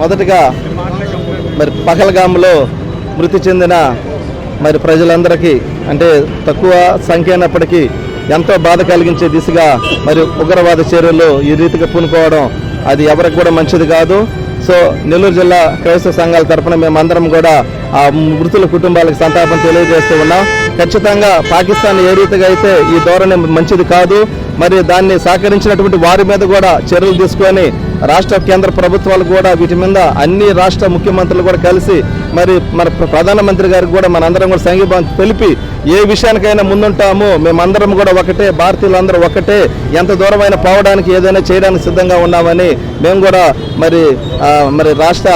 మొదటగా మరి పహల్గామ్లో మృతి చెందిన మరి ప్రజలందరికీ అంటే తక్కువ సంఖ్య అయినప్పటికీ ఎంతో బాధ కలిగించే దిశగా మరి ఉగ్రవాద చర్యలు ఈ రీతిగా పూనుకోవడం అది ఎవరికి కూడా మంచిది కాదు. సో నెల్లూరు జిల్లా క్రైస్తవ సంఘాల తరఫున మేమందరం కూడా ఆ మృతుల కుటుంబాలకు సంతాపం తెలియజేస్తూ ఉన్నాం. ఖచ్చితంగా పాకిస్తాన్ ఏ రీతిగా అయితే ఈ ధోరణి మంచిది కాదు. మరి దాన్ని సహకరించినటువంటి వారి మీద కూడా చర్యలు తీసుకొని రాష్ట్ర కేంద్ర ప్రభుత్వాలు కూడా వీటి మీద అన్ని రాష్ట్ర ముఖ్యమంత్రులు కూడా కలిసి మరి మన ప్ర- ప్రధానమంత్రి గారికి కూడా మనందరం కూడా సంఘీభావం తెలిపి ఏ విషయానికైనా ముందుంటాము మేమందరం కూడా ఒకటే భారతీయులందరూ ఒకటే ఎంత దూరమైన పోవడానికి ఏదైనా చేయడానికి సిద్ధంగా ఉన్నామని మేము కూడా మరి మరి రాష్ట్ర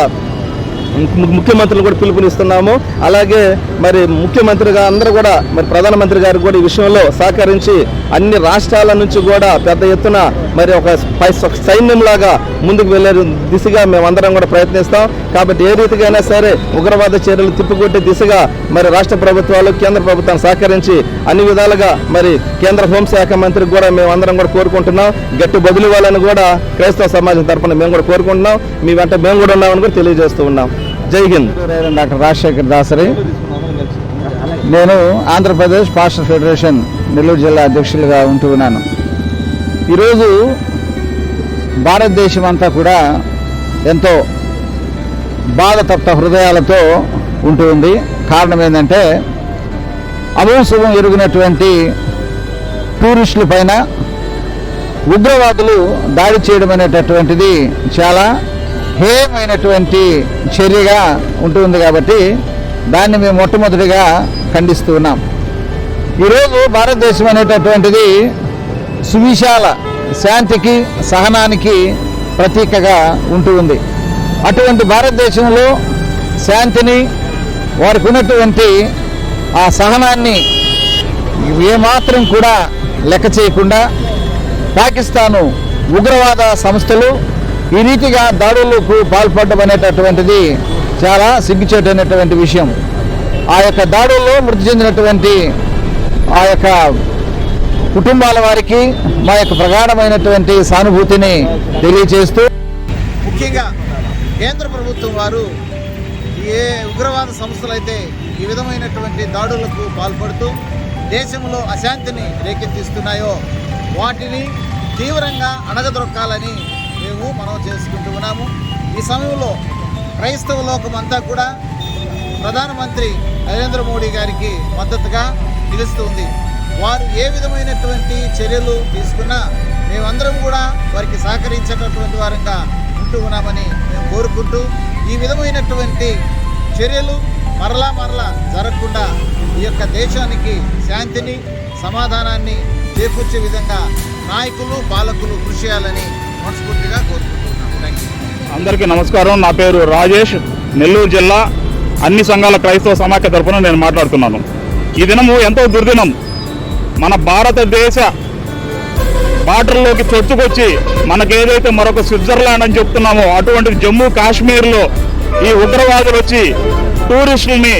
ముఖ్యమంత్రులు కూడా పిలుపునిస్తున్నాము. అలాగే మరి ముఖ్యమంత్రిగా అందరూ కూడా మరి ప్రధానమంత్రి గారు కూడా ఈ విషయంలో సహకరించి అన్ని రాష్ట్రాల నుంచి కూడా పెద్ద ఎత్తున మరి ఒక సైన్యంలాగా ముందుకు వెళ్ళే దిశగా మేమందరం కూడా ప్రయత్నిస్తాం. కాబట్టి ఏ రీతికైనా సరే ఉగ్రవాద చర్యలు తిప్పికొట్టే దిశగా మరి రాష్ట్ర ప్రభుత్వాలు కేంద్ర ప్రభుత్వం సహకరించి అన్ని విధాలుగా మరి కేంద్ర హోంశాఖ మంత్రికి కూడా మేమందరం కూడా కోరుకుంటున్నాం. గట్టి బదులు ఇవ్వాలని కూడా క్రైస్తవ సమాజం తరపున మేము కూడా కోరుకుంటున్నాం. మీ వెంట మేము కూడా ఉన్నామని కూడా తెలియజేస్తూ ఉన్నాం. జై హింద్. డాక్టర్ రాజశేఖర్ దాసరి. నేను ఆంధ్రప్రదేశ్ పాస్టర్ ఫెడరేషన్ నెల్లూరు జిల్లా అధ్యక్షులుగా ఉంటూ ఉన్నాను. ఈరోజు భారతదేశం అంతా కూడా ఎంతో బాధతప్త హృదయాలతో ఉంటూ ఉంది. కారణం ఏంటంటే అభంశుభం ఎరుగునటువంటి టూరిస్టుల పైన ఉగ్రవాదులు దాడి చేయడం అనేటటువంటిది చాలా హేయమైనటువంటి చర్యగా ఉంటుంది కాబట్టి దాన్ని మేము మొట్టమొదటిగా ఖండిస్తూ ఉన్నాం. ఈరోజు భారతదేశం అనేటటువంటిది సువిశాల శాంతికి సహనానికి ప్రతీకగా ఉంటూ ఉంది. అటువంటి భారతదేశంలో శాంతిని వారికి ఉన్నటువంటి ఆ సహనాన్ని ఏమాత్రం కూడా లెక్క చేయకుండా పాకిస్తాను ఉగ్రవాద సంస్థలు ఈ రీతిగా దాడులకు పాల్పడడం అనేటటువంటిది చాలా సిగ్గుచేటైనటువంటి విషయం. ఆ యొక్క దాడుల్లో మృతి చెందినటువంటి ఆ యొక్క కుటుంబాల వారికి మా యొక్క ప్రగాఢమైనటువంటి సానుభూతిని తెలియజేస్తూ ముఖ్యంగా కేంద్ర ప్రభుత్వం వారు ఏ ఉగ్రవాద సంస్థలు అయితే ఈ విధమైనటువంటి దాడులకు పాల్పడుతూ దేశంలో అశాంతిని రేకెత్తిస్తున్నాయో వాటిని తీవ్రంగా అణగదొక్కాలని మనము మనం చేసుకుంటూ ఉన్నాము. ఈ సమయంలో క్రైస్తవ లోకం అంతా కూడా ప్రధానమంత్రి నరేంద్ర మోడీ గారికి మద్దతుగా నిలుస్తుంది. వారు ఏ విధమైనటువంటి చర్యలు తీసుకున్నా మేమందరం కూడా వారికి సహకరించేటటువంటి వారంగా ఉంటూ ఉన్నామని మేము కోరుకుంటూ ఈ విధమైనటువంటి చర్యలు మరలా మరలా జరగకుండా ఈ యొక్క దేశానికి శాంతిని సమాధానాన్ని చేకూర్చే విధంగా నాయకులు పాలకులు కృషి చేయాలని మనస్ఫూర్తిగా కోరుకుంటున్నాను. థ్యాంక్ యూ అందరికీ నమస్కారం. నా పేరు రాజేష్. నెల్లూరు జిల్లా అన్ని సంఘాల క్రైస్తవ సమాఖ్య తరఫున నేను మాట్లాడుతున్నాను. ఈ దినము ఎంతో దుర్దినం. మన భారతదేశ బార్డర్లోకి చొచ్చుకొచ్చి మనకేదైతే మరొక స్విట్జర్లాండ్ అని చెప్తున్నామో అటువంటి జమ్మూ కాశ్మీర్లో ఈ ఉగ్రవాదులు వచ్చి టూరిస్టుల్ని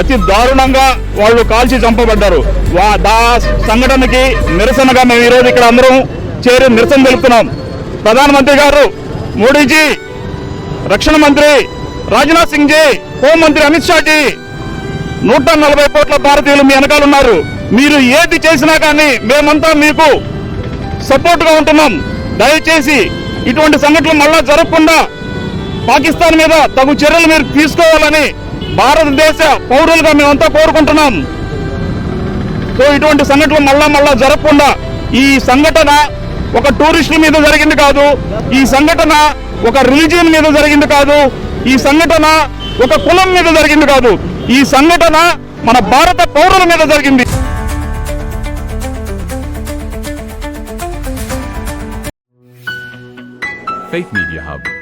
అతి దారుణంగా వాళ్ళు కాల్చి చంపబడ్డారు. వా దా సంఘటనకి నిరసనగా మేము ఈరోజు ఇక్కడ అందరం చేరి నిరసన తెలుపుతున్నాం. ప్రధానమంత్రి గారు మోడీజీ రక్షణ మంత్రి రాజ్నాథ్ సింగ్ జీ హోంమంత్రి అమిత్ షా జీ నూట నలభై కోట్ల భారతీయులు మీ వెనకాలన్నారు మీరు ఏది చేసినా కానీ మేమంతా మీకు సపోర్ట్గా ఉంటున్నాం. దయచేసి ఇటువంటి సంఘటనలు మళ్ళా జరగకుండా పాకిస్తాన్ మీద తగు చర్యలు మీరు తీసుకోవాలని భారతదేశ పౌరులుగా మేమంతా కోరుకుంటున్నాం. సో ఇటువంటి సంఘటనలు మళ్ళా మళ్ళా జరగకుండా ఈ సంఘటన ఒక టూరిస్టుల మీద జరిగింది కాదు. ఈ సంఘటన ఒక రిలీజియన్ మీద జరిగింది కాదు. ఈ సంఘటన ఒక కులం మీద జరిగింది కాదు. ఈ సంఘటన మన భారత పౌరుల మీద జరిగింది. Faith Media Hub.